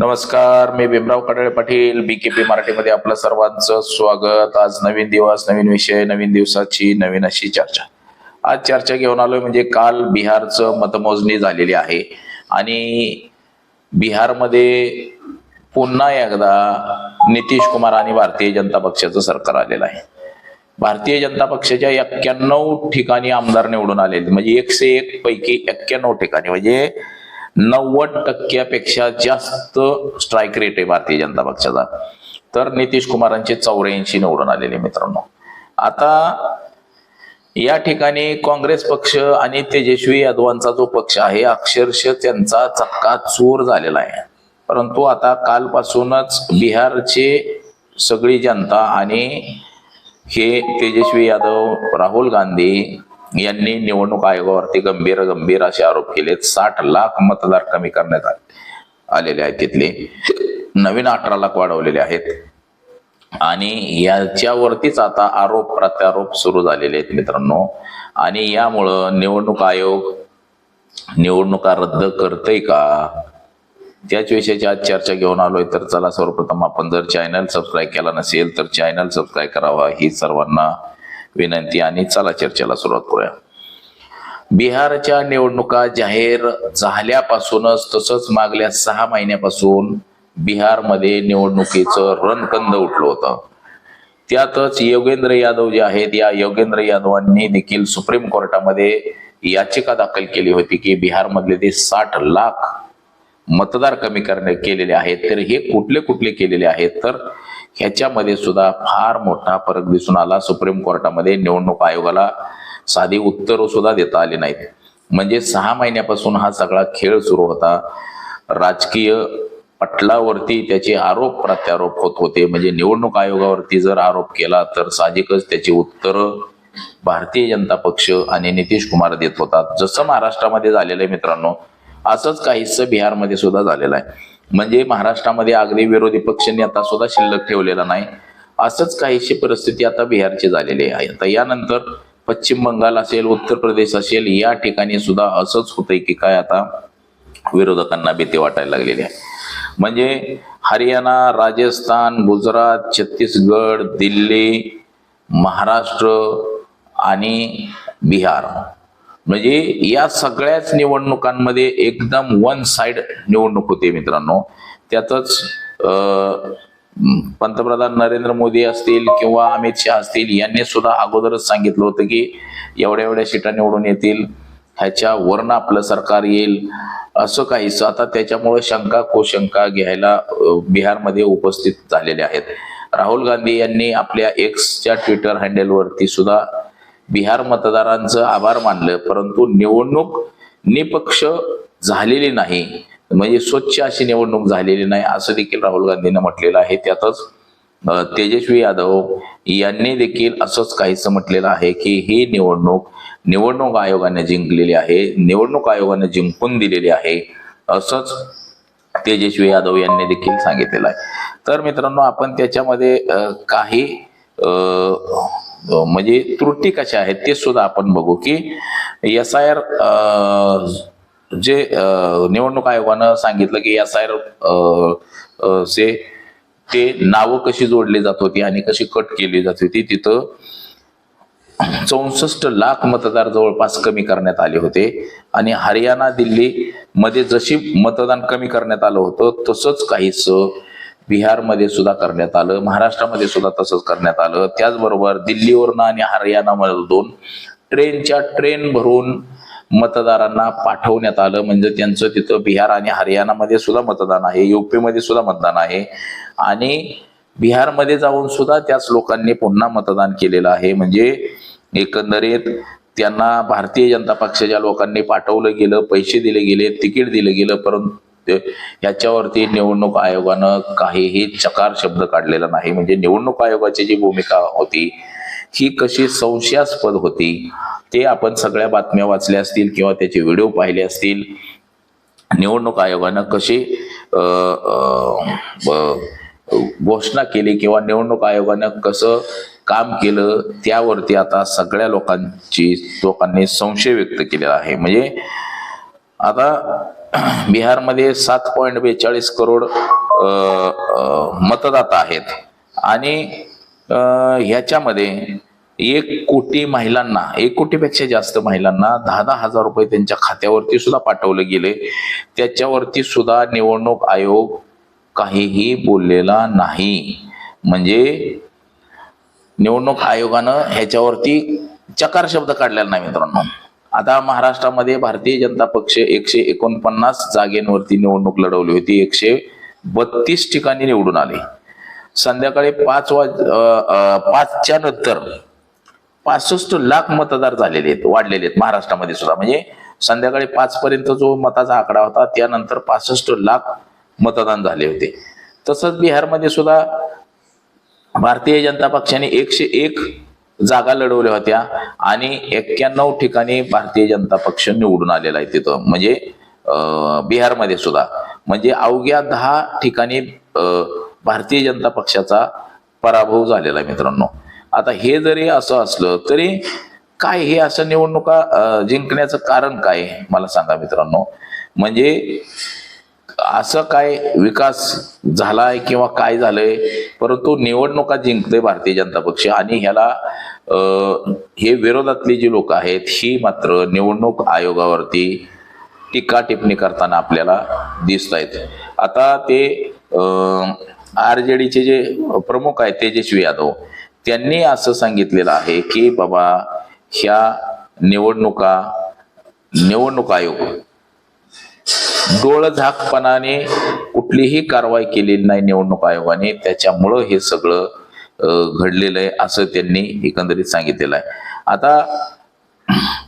नमस्कार मी Bhimrao Kadale Patil B KP मराठीमध्ये आपलं सर्वांचं स्वागत. आज नवीन दिवस नवीन विषय नवीन दिवसाची नवीन अशी चर्चा. आज चर्चा घेऊन आलोय म्हणजे काल बिहारचं मतमोजणी झालेली आहे. आणि बिहारमध्ये पुन्हा एकदा नितीश कुमार आणि भारतीय जनता पक्षाचं सरकार आलेलं आहे. भारतीय जनता पक्षाच्या एक्क्याण्णव ठिकाणी आमदार निवडून आलेले म्हणजे एकशे एक पैकी एक्क्याण्णव ठिकाणी. म्हणजे नव्वद टक्क्यापेक्षा जास्त स्ट्राईक रेट आहे भारतीय जनता पक्षाचा. तर नितीश कुमारांचे चौऱ्याऐंशी निवडून आलेले मित्रांनो. आता या ठिकाणी काँग्रेस पक्ष आणि तेजस्वी यादवांचा जो पक्ष आहे अक्षरशः त्यांचा चक्का चोर झालेला आहे. परंतु आता कालपासूनच बिहारचे सगळी जनता आणि हे तेजस्वी यादव राहुल गांधी यांनी निवडणूक आयोगावरती गंभीर गंभीर असे आरोप केले. साठ लाख मतदार कमी करण्यात आले- आलेले आहेत तिथले. नवीन अठरा लाख वाढवलेले आहेत. आणि याच्यावरतीच आता आरोप प्रत्यारोप सुरू झालेले आहेत मित्रांनो. आणि यामुळं निवडणूक आयोग निवडणुका रद्द करतय का? त्याच विषयाची आज चर्चा घेऊन आलोय. तर चला सर्वप्रथम आपण जर चॅनल सबस्क्राईब केला नसेल तर चॅनल सबस्क्राईब करावा. ही सर्वांना विनंती आणि चला चर्चेला सुरुवात करूया. बिहारच्या निवडणुका जाहीर झाल्यापासूनच तसंच मागल्या सहा महिन्यापासून बिहारमध्ये निवडणुकीचं रणकंद उठलं होतं. त्यातच योगेंद्र यादव जे आहेत या योगेंद्र यादवांनी देखील सुप्रीम कोर्टामध्ये याचिका दाखल केली होती की बिहारमधले ते साठ लाख मतदार कमी करणे केलेले आहेत. तर हे कुठले कुठले केलेले आहेत? तर ह्याच्यामध्ये सुद्धा फार मोठा फरक दिसून आला. सुप्रीम कोर्टामध्ये निवडणूक आयोगाला साधी उत्तरं सुद्धा देता आली नाहीत. म्हणजे सहा महिन्यापासून हा सगळा खेळ सुरू होता. राजकीय पटलावरती त्याचे आरोप प्रत्यारोप होत होते. म्हणजे निवडणूक आयोगावरती जर आरोप केला तर साहजिकच त्याची उत्तरं भारतीय जनता पक्ष आणि नितीश कुमार देत होतात. जसं महाराष्ट्रामध्ये झालेलं आहे मित्रांनो असंच काहीसं बिहारमध्ये सुद्धा झालेलं आहे. म्हणजे महाराष्ट्रामध्ये अगदी विरोधी पक्ष नेता सुद्धा शिल्लक ठेवलेला नाही. असंच काहीशी परिस्थिती आता बिहारची झालेली आहे. आता यानंतर पश्चिम बंगाल असेल उत्तर प्रदेश असेल या ठिकाणी सुद्धा असंच होतंय की काय आता विरोधकांना भीती वाटायला लागलेली आहे. म्हणजे हरियाणा राजस्थान गुजरात छत्तीसगड दिल्ली महाराष्ट्र आणि बिहार म्हणजे या सगळ्याच निवडणुकांमध्ये एकदम वन साइड निवडणूक होते मित्रांनो. त्यातच पंतप्रधान नरेंद्र मोदी असतील किंवा अमित शहा असतील यांनी सुद्धा अगोदरच सांगितलं होतं की एवढ्या एवढ्या सीटा निवडून येतील ह्याच्यावरनं आपलं सरकार येईल असं काहीच आता त्याच्यामुळे शंका कोशंका घ्यायला बिहारमध्ये उपस्थित झालेले आहेत. राहुल गांधी यांनी आपल्या एक्सच्या ट्विटर हँडलवरती सुद्धा बिहार मतदारांचं आभार मानलं परंतु निवडणूक निपक्ष झालेली नाही. म्हणजे स्वच्छ अशी निवडणूक झालेली नाही असं देखील राहुल गांधींनी म्हटलेलं आहे. त्यातच तेजस्वी यादव यांनी देखील असंच काहीसं म्हटलेलं आहे की ही निवडणूक निवडणूक आयोगाने जिंकलेली आहे निवडणूक आयोगाने जिंकून दिलेली आहे असंच तेजस्वी यादव यांनी देखील सांगितलेलं आहे. तर मित्रांनो आपण त्याच्यामध्ये काही अं, म्हणजे त्रुटी कशा आहेत ते सुद्धा आपण बघू की एस आय आर जे निवडणूक आयोगानं सांगितलं की एस आय आर से ते नावं कशी जोडली जात होती आणि कशी कट केली जात होती तिथं चौसष्ट लाख मतदार जवळपास कमी करण्यात आले होते. आणि हरियाणा दिल्ली मध्ये जशी मतदान कमी करण्यात आलं होतं तसंच काहीच बिहारमध्ये सुद्धा करण्यात आलं महाराष्ट्रामध्ये सुद्धा तसंच करण्यात आलं. त्याचबरोबर दिल्लीवरनं आणि हरियाणामधून ट्रेनच्या ट्रेन भरून मतदारांना पाठवण्यात आलं. म्हणजे त्यांचं तिथं बिहार आणि हरियाणामध्ये सुद्धा मतदान आहे युपीमध्ये सुद्धा मतदान आहे. आणि बिहारमध्ये जाऊन सुद्धा त्याच लोकांनी पुन्हा मतदान केलेलं आहे. म्हणजे एकंदरीत त्यांना भारतीय जनता पक्षाच्या लोकांनी पाठवलं गेलं पैसे दिले गेले तिकीट दिलं गेलं परंतु याच्यावरती निवडणूक आयोगानं काहीही चकार शब्द काढलेला नाही. म्हणजे निवडणूक आयोगाची जी भूमिका होती ही कशी संशयास्पद होती ते आपण सगळ्या बातम्या वाचल्या असतील किंवा त्याचे व्हिडिओ पाहिले असतील निवडणूक आयोगानं कशी घोषणा केली किंवा निवडणूक आयोगानं कसं काम केलं त्यावरती आता सगळ्या लोकांची लोकांनी संशय व्यक्त केलेला आहे. म्हणजे आता बिहारमध्ये सात पॉईंट बेचाळीस करोड मतदाता आहेत. आणि ह्याच्यामध्ये एक कोटी महिलांना एक कोटीपेक्षा जास्त महिलांना दहा दहा हजार रुपये त्यांच्या खात्यावरती सुद्धा पाठवले गेले. त्याच्यावरती सुद्धा निवडणूक आयोग काहीही बोललेला नाही. म्हणजे निवडणूक आयोगानं ह्याच्यावरती चकार शब्द काढलेला नाही मित्रांनो. आता महाराष्ट्रामध्ये भारतीय जनता पक्ष एकशे एकोणपन्नास जागेंवरती निवडणूक लढवली होती. एकशे बत्तीस ठिकाणी निवडून आले. संध्याकाळी पाच वाज पाचच्या नंतर पासष्ट लाख मतदार झालेले आहेत वाढलेले आहेत महाराष्ट्रामध्ये सुद्धा. म्हणजे संध्याकाळी पाच पर्यंत जो मताचा आकडा होता त्यानंतर पासष्ट लाख मतदान झाले होते. तसंच बिहारमध्ये सुद्धा भारतीय जनता पक्षाने एकशे एक जागा लढवल्या होत्या आणि एक्क्याण्णव ठिकाणी भारतीय जनता पक्ष निवडून आलेला आहे तिथं. म्हणजे बिहारमध्ये सुद्धा. म्हणजे अवघ्या दहा ठिकाणी भारतीय जनता पक्षाचा पराभव झालेला आहे मित्रांनो. आता हे जरी असं असलं तरी काय हे असं निवडणुका जिंकण्याचं कारण काय? मला सांगा मित्रांनो. म्हणजे असं काय विकास झालाय किंवा काय झालंय? परंतु निवडणुका जिंकते भारतीय जनता पक्ष आणि ह्याला हे विरोधातली जी लोक आहेत ही मात्र निवडणूक आयोगावरती टीका टिप्पणी करताना आपल्याला दिसत आहेत आता ते आर जे डीचे जे प्रमुख आहेत तेजस्वी यादव त्यांनी असं सांगितलेलं आहे की बाबा ह्या निवडणुका निवडणूक आयोग डोळझाकपणाने कुठलीही कारवाई केलेली नाही निवडणूक आयोगाने. त्याच्यामुळं हे सगळं घडलेलं आहे असं त्यांनी एकंदरीत सांगितलेलं आहे. आता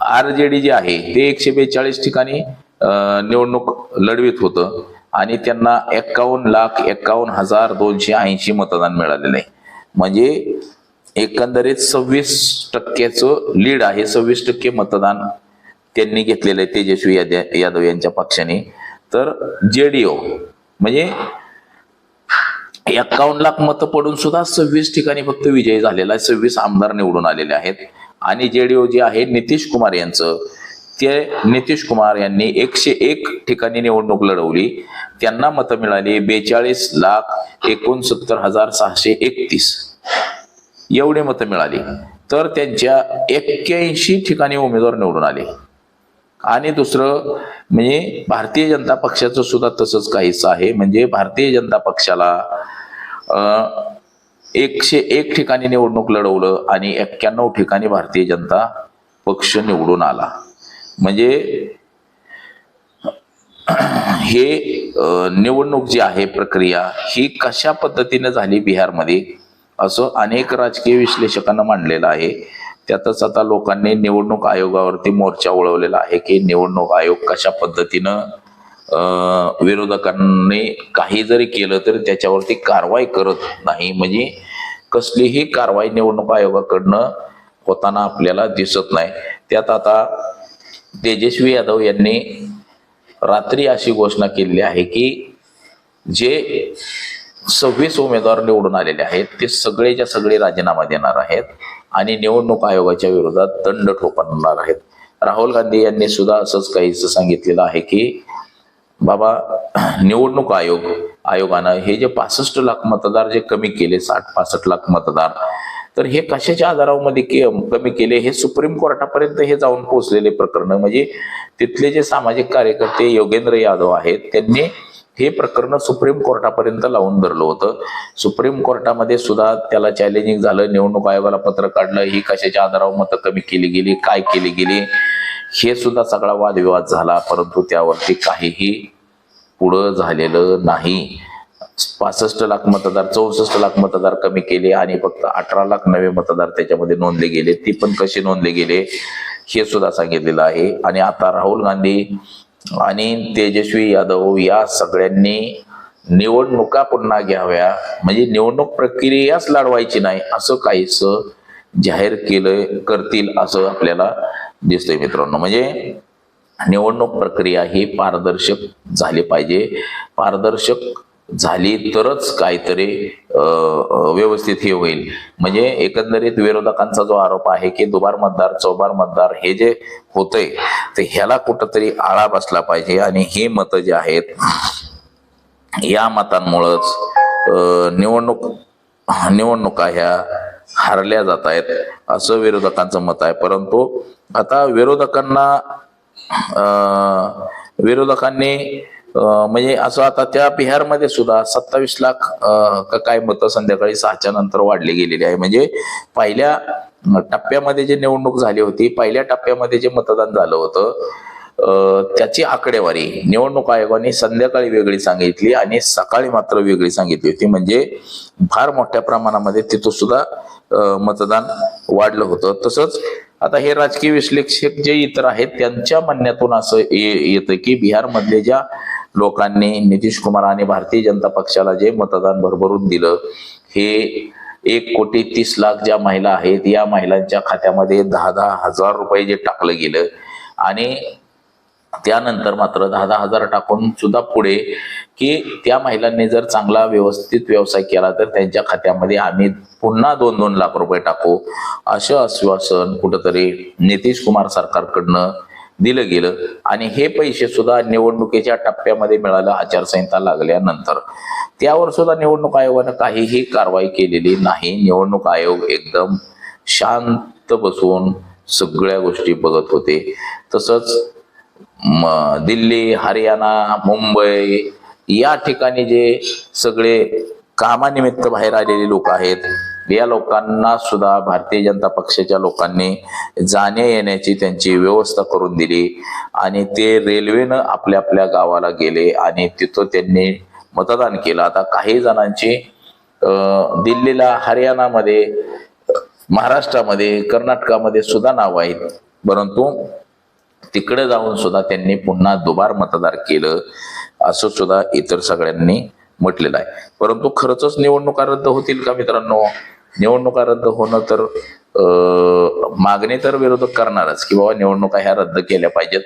आर जे डी जे आहे ते एकशे बेचाळीस ठिकाणी निवडणूक लढवित होतं आणि त्यांना एक्कावन्न लाख एक्कावन्न हजार दोनशे ऐंशी मतदान मिळालेलं आहे. म्हणजे एकंदरीत सव्वीस टक्क्याचं लीड आहे सव्वीस टक्के मतदान त्यांनी घेतलेलं आहे तेजस्वी यादव यांच्या पक्षाने. तर जेडीओ. म्हणजे एक्कावन्न लाख मतं पडून सुद्धा सव्वीस ठिकाणी फक्त विजयी झालेला आहे. सव्वीस आमदार निवडून आलेले आहेत. आणि जेडीओ जे आहे नितीश कुमार यांचं ते नितीश कुमार यांनी एकशे एक ठिकाणी निवडणूक लढवली. त्यांना मतं मिळाली बेचाळीस लाख एकोणसत्तर हजार सहाशे एकतीस. एवढे मतं मिळाली. तर त्यांच्या एक्क्याऐंशी ठिकाणी उमेदवार निवडून आले. आणि दुसरं म्हणजे भारतीय जनता पक्षाचं सुद्धा तसंच काहीच आहे. म्हणजे भारतीय जनता पक्षाला एकशे एक ठिकाणी निवडणूक लढवलं आणि एक्क्याण्णव ठिकाणी भारतीय जनता पक्ष निवडून आला. म्हणजे हे निवडणूक जी आहे प्रक्रिया ही कशा पद्धतीने झाली बिहारमध्ये असं अनेक राजकीय विश्लेषकांना मांडलेलं आहे. त्यातच आता लोकांनी निवडणूक आयोगावरती मोर्चा वळवलेला आहे की निवडणूक आयोग कशा पद्धतीनं विरोधकांनी काही जरी केलं तरी त्याच्यावरती कारवाई करत नाही. म्हणजे कसलीही कारवाई निवडणूक आयोगाकडनं होताना आपल्याला दिसत नाही. त्यात आता तेजस्वी यादव यांनी रात्री अशी घोषणा केलेली आहे की जे सव्वीस उमेदवार निवडून आलेले आहेत ते सगळेच्या सगळे राजीनामा देणार आहेत. आणि निवडणूक आयोगाच्या विरोधात दंड ठोपणार आहेत. राहुल गांधी यांनी सुद्धा असंच काहीच सांगितलेलं आहे की बाबा निवडणूक आयोग आयोगानं हे जे पासष्ट लाख मतदार जे कमी केले साठ पासष्ट लाख मतदार तर हे कशाच्या आधारामध्ये के- कमी केले? हे सुप्रीम कोर्टापर्यंत हे जाऊन पोहोचलेले प्रकरण म्हणजे तिथले जे सामाजिक कार्यकर्ते योगेंद्र यादव आहेत त्यांनी हे प्रकरण सुप्रीम कोर्टापर्यंत लावून धरलं होतं. सुप्रीम कोर्टामध्ये सुद्धा त्याला चॅलेंजिंग झालं. निवडणूक आयोगाला पत्र काढलं. ही कशाच्या आधारावर मतं कमी केली गेली? काय केली गेली? हे सुद्धा सगळा वादविवाद झाला. परंतु त्यावरती काहीही पुढं झालेलं नाही. पासष्ट लाख मतदार चौसष्ट लाख मतदार कमी केले आणि फक्त अठरा लाख नवे मतदार त्याच्यामध्ये नोंदले गेले. ती पण कसे नोंदले गेले? हे सुद्धा सांगितलेलं आहे. आणि आता राहुल गांधी आणि तेजस्वी यादव या सगळ्यांनी निवडणुका पुन्हा घ्याव्या. म्हणजे निवडणूक प्रक्रियाच लढवायची नाही असं काहीच जाहीर केलं करतील असं आपल्याला दिसतंय मित्रांनो. म्हणजे निवडणूक प्रक्रिया ही पारदर्शक झाली पाहिजे. पारदर्शक झाली तरच काहीतरी व्यवस्थित हे होईल. म्हणजे एकंदरीत विरोधकांचा जो आरोप आहे की दुबार मतदार चौबार मतदार हे जे होतंय तर ह्याला कुठंतरी आळा बसला पाहिजे. आणि हे मतं जे आहेत या मतांमुळंच निवडणूक निवडणुका ह्या हारल्या जात आहेत असं विरोधकांचं मत आहे. परंतु आता विरोधकांना विरोधकांनी म्हणजे असं आता त्या बिहारमध्ये सुद्धा सत्तावीस लाख अ, का काय मतं संध्याकाळी सहाच्या नंतर वाढली गेलेली आहे. म्हणजे पहिल्या टप्प्यामध्ये जे निवडणूक झाली होती पहिल्या टप्प्यामध्ये जे मतदान झालं होतं त्याची आकडेवारी निवडणूक आयोगाने संध्याकाळी वेगळी सांगितली आणि सकाळी मात्र वेगळी सांगितली होती. म्हणजे फार मोठ्या प्रमाणामध्ये तिथं सुद्धा मतदान वाढलं होतं. तसंच आता हे राजकीय विश्लेषक जे इतर आहेत त्यांच्या म्हणण्यातून असं ये- येतं की बिहारमधले ज्या लोकांनी नितीश कुमार आणि भारतीय जनता पक्षाला जे मतदान भरभरून दिलं हे एक कोटी तीस लाख ज्या महिला आहेत या महिलांच्या खात्यामध्ये दहा दहा हजार रुपये जे टाकलं गेलं. आणि त्यानंतर मात्र दहा दहा हजार टाकून सुद्धा पुढे की त्या महिलांनी जर चांगला व्यवस्थित व्यवसाय केला तर त्यांच्या खात्यामध्ये आम्ही पुन्हा दोन दोन लाख रुपये टाकू. असं आश्वासन कुठंतरी नितीश कुमार सरकारकडनं दिलं गेलं. आणि हे पैसे सुद्धा निवडणुकीच्या टप्प्यामध्ये मिळालं आचारसंहिता लागल्यानंतर. त्यावर सुद्धा निवडणूक आयोगानं काहीही कारवाई केलेली नाही. निवडणूक आयोग एकदम शांत बसून सगळ्या गोष्टी बघत होते. तसंच दिल्ली हरियाणा मुंबई या ठिकाणी जे सगळे कामानिमित्त बाहेर आलेले लोक आहेत या लोकांना सुद्धा भारतीय जनता पक्षाच्या लोकांनी जाण्या येण्याची त्यांची व्यवस्था करून दिली आणि ते रेल्वेनं आपल्या आपल्या गावाला गेले आणि तिथं त्यांनी मतदान केलं. आता काही जणांची दिल्लीला हरियाणामध्ये महाराष्ट्रामध्ये कर्नाटकामध्ये सुद्धा नाव आहेत. परंतु तिकडे जाऊन सुद्धा त्यांनी पुन्हा दुबार मतदार केलं. असं सुद्धा इतर सगळ्यांनी म्हटलेलं आहे. परंतु खरंच निवडणुका रद्द होतील का मित्रांनो? निवडणुका रद्द होणं तर मागणी तर विरोधक करणारच की बाबा निवडणुका ह्या रद्द केल्या पाहिजेत.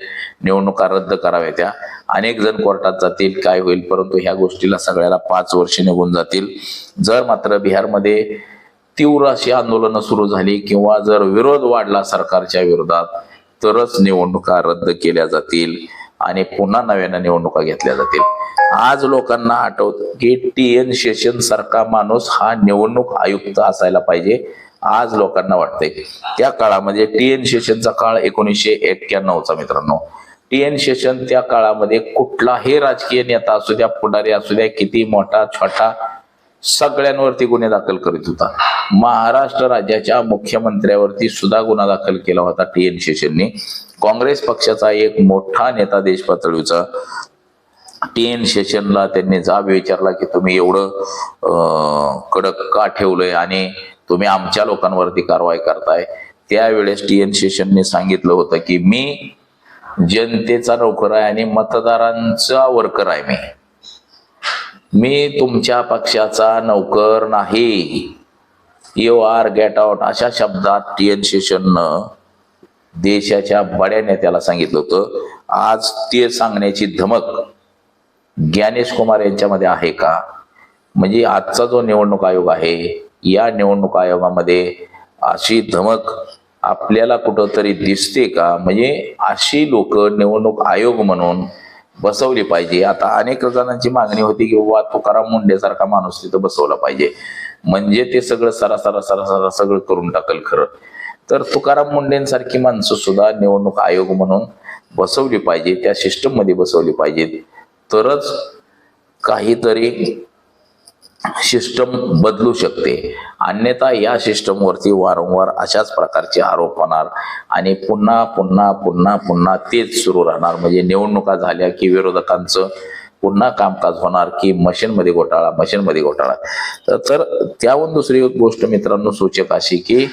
निवडणुका रद्द कराव्या त्या. अनेक जण कोर्टात जातील काय होईल परंतु ह्या गोष्टीला सगळ्याला पाच वर्ष निघून जातील. जर मात्र बिहारमध्ये तीव्र अशी आंदोलनं सुरू झाली किंवा जर विरोध वाढला सरकारच्या विरोधात तरच निवडणुका रद्द केल्या जातील. आणि पुन्हा नव्यानं निवडणुका घेतल्या जातील. आज लोकांना आठवत की टी एन शेषन सारखा माणूस हा निवडणूक आयुक्त असायला पाहिजे आज लोकांना वाटतंय. त्या काळामध्ये म्हणजे टी एन शेषनचा काळ एकोणीसशे एक्क्याण्णवचा मित्रांनो. टी एन शेषन त्या काळामध्ये कुठलाही राजकीय नेता असू द्या पुढारी असू द्या किती मोठा छोटा सगळ्यांवरती गुन्हे दाखल करीत होता. महाराष्ट्र राज्याच्या मुख्यमंत्र्यावरती सुद्धा गुन्हा दाखल केला होता टी एन शेषेंनी. काँग्रेस पक्षाचा एक मोठा नेता देश पातळीचा टी एन शेषनला त्यांनी जाब विचारला की तुम्ही एवढं कडक का ठेवलंय आणि तुम्ही आमच्या लोकांवरती कारवाई करताय? त्यावेळेस टी एन शेषनने सांगितलं होतं की मी जनतेचा नोकर आहे आणि मतदारांचा वर्कर आहे मी. मी तुमच्या पक्षाचा नौकर नाही. यू आर गेट आउट अशा शब्दात टी एन शेषननं देशाच्या बड्या नेत्याला सांगितलं होतं. आज ते सांगण्याची धमक ज्ञानेश कुमार यांच्यामध्ये आहे का? म्हणजे आजचा जो निवडणूक आयोग आहे या निवडणूक आयोगामध्ये अशी धमक आपल्याला कुठंतरी दिसते का? म्हणजे अशी लोक निवडणूक आयोग म्हणून बसवली पाहिजे. आता अनेक जणांची मागणी होती की बाबा तुकाराम मुंडेसारखा माणूस तिथं बसवला पाहिजे. म्हणजे ते सगळं सरासरा सरासरा सगळं करून टाकल खरं. तर तुकाराम मुंडेंसारखी माणसं सुद्धा निवडणूक आयोग म्हणून बसवली पाहिजे त्या सिस्टममध्ये बसवली पाहिजे तरच काहीतरी सिस्टम बदलू शकते. अन्यथा या सिस्टमवरती वारंवार अशाच प्रकारचे आरोप होणार आणि पुन्हा पुन्हा पुन्हा पुन्हा तेच सुरू राहणार. म्हणजे निवडणुका झाल्या की विरोधकांचं पुन्हा कामकाज होणार की मशीनमध्ये घोटाळा मशीनमध्ये घोटाळा. तर- तर त्याहून दुसरी गोष्ट मित्रांनो सूचक अशी की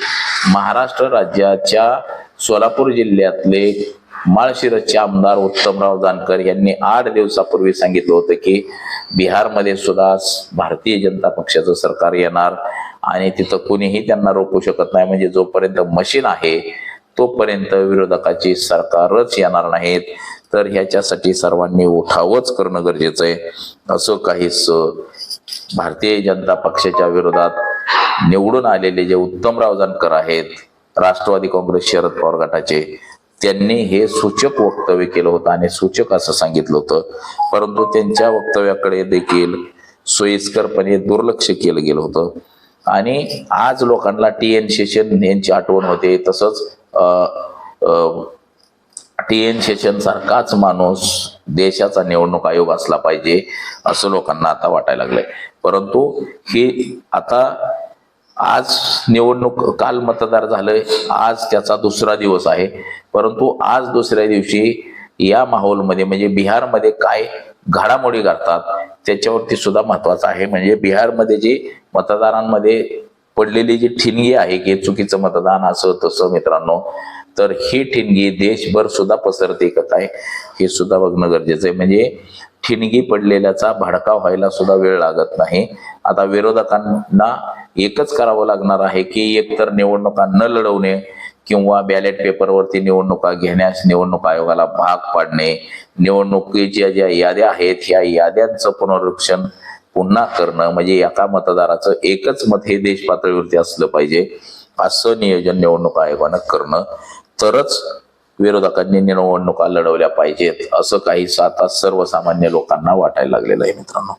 महाराष्ट्र राज्याच्या सोलापूर जिल्ह्यातले माळशिरसचे आमदार उत्तमराव जानकर यांनी आठ दिवसापूर्वी सांगितलं होतं की बिहारमध्ये सुद्धा भारतीय जनता पक्षाचं सरकार येणार आणि तिथं कुणीही त्यांना रोखू शकत नाही. म्हणजे जोपर्यंत मशीन आहे तोपर्यंत विरोधकाची सरकारच येणार नाहीत. तर ह्याच्यासाठी सर्वांनी उठावच करणं गरजेचं आहे. असं काहीच भारतीय जनता पक्षाच्या विरोधात निवडून आलेले जे उत्तमराव जानकर आहेत राष्ट्रवादी काँग्रेस शरद पवार गटाचे त्यांनी हे सूचक वक्तव्य केलं होतं आणि सूचक असं सांगितलं होतं. परंतु त्यांच्या वक्तव्याकडे देखील सोयीस्करपणे दुर्लक्ष केलं गेलं होतं. आणि आज लोकांना टी एन शेषन यांची आठवण होते. तसंच टी एन शेषन सारखाच माणूस देशाचा निवडणूक आयोग असला पाहिजे असं लोकांना आता वाटायला लागलंय. परंतु ही आता आज निवडणूक काल मतदार झालंय आज त्याचा दुसरा दिवस आहे. परंतु आज दुसऱ्या दिवशी या माहोलमध्ये म्हणजे बिहारमध्ये काय घडामोडी घडतात त्याच्यावरती सुद्धा महत्वाचं आहे. म्हणजे बिहारमध्ये जे मतदारांमध्ये पडलेली जी ठिणगी आहे की चुकीचं मतदान असं तसं मित्रांनो तर ही ठिणगी देशभर सुद्धा पसरते का आहे. हे सुद्धा बघणं गरजेचं आहे. म्हणजे ठिणगी पडलेल्याचा भडका व्हायला सुद्धा वेळ लागत नाही. आता विरोधकांना एकच करावं लागणार आहे की एकतर निवडणुका न लढवणे किंवा बॅलेट पेपरवरती निवडणुका घेण्यास निवडणूक आयोगाला भाग पाडणे. निवडणुकीच्या ज्या याद्या आहेत ह्या याद्यांचं पुनरीक्षण पुन्हा करणं म्हणजे एका मतदाराचं एकच मत हे देश पातळीवरती असलं पाहिजे. असं नियोजन निवडणूक आयोगानं करणं. तरच विरोधकांनी निवडणुका लढवल्या पाहिजेत असं काही आता सर्वसामान्य लोकांना वाटायला लागलेलं आहे मित्रांनो.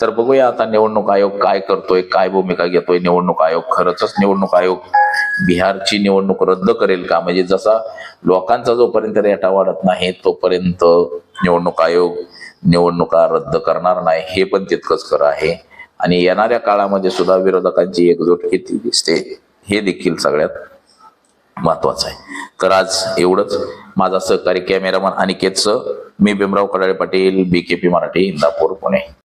तर बघूया आता निवडणूक आयोग काय करतोय काय भूमिका घेतोय. निवडणूक आयोग खरंच निवडणूक आयोग बिहारची निवडणूक रद्द करेल का? म्हणजे जसा लोकांचा जोपर्यंत रेटा वाढत नाही तोपर्यंत निवडणूक आयोग निवडणुका रद्द करणार नाही हे पण तितकंच खरं आहे. आणि येणाऱ्या काळामध्ये सुद्धा विरोधकांची एकजूट किती दिसते हे देखील सगळ्यात महत्वाचं आहे. तर आज एवढंच. माझा सहकारी कॅमेरामन अनिकेतचं मी भीमराव कडाळे पाटील बीकेपी मराठी इंदापूर पुणे.